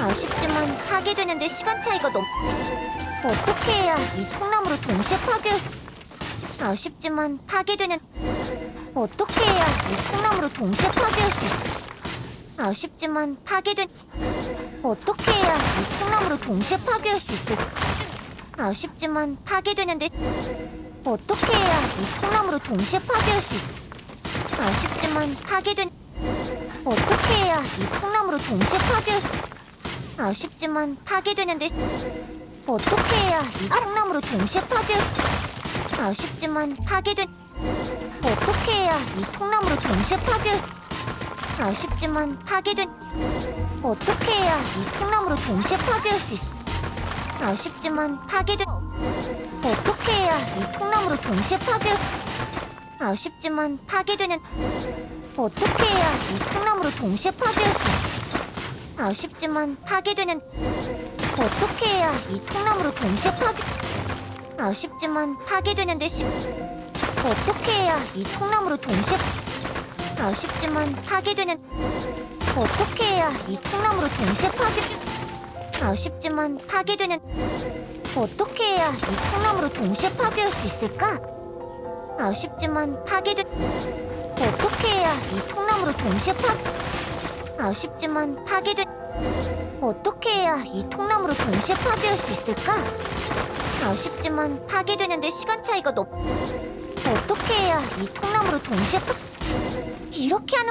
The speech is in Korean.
아쉽지만 파괴되는데 시간 차이가 너무 어떻게 해야 이 통나무를 동시에 파괴할 수... 아쉽지만 파괴되는 어떻게 해야 이 통나무를 동시에 파괴할 수 있어 아쉽지만 파괴된 어떻게 해야 이 통나무를 동시에 파괴할 수 있을 아쉽지만 파괴되는데 어떻게 해야 이 통나무를 동시에 파괴할 수 있 아쉽지만 파괴된 어떻게 해야 이 통나무를 동시에 파괴할 아쉽지만 파괴되는데 어떻게 해야 이 통나무를 동시에 파괴할 아쉽지만 파괴된 어떻게 해야 이 통나무를 동시에 파괴할 아쉽지만 파괴된 어떻게 해야 이 통나무를 동시에 파괴할 수 있 아쉽지만 파괴된 어떻게 해야 이 통나무를 동시에 파괴 아쉽지만 파괴되는 어떻게 해야 이 통나무를 동시에 파괴할 수 있 아쉽지만 파괴되는 어떻게 해야 이 통나무를 동시에 파괴 아쉽지만 파괴되는데 시 어떻게 해야 이 통나무를 동시에 아쉽지만 파괴되는 어떻게 해야 이 통나무를 동시에 파괴 아쉽지만 파괴되는 어떻게 해야 이 통나무를 동시에 파괴할 수 있을까? 아쉽지만 파괴된 어떻게 해야 이 통나무를 동시에 파 아쉽지만 파괴된 어떻게 해야 이 통나무를 동시에 파괴할 수 있을까? 아쉽지만 파괴되는데 시간 차이가 너무 어떻게 해야 이 통나무를 동시에 파 이렇게 하는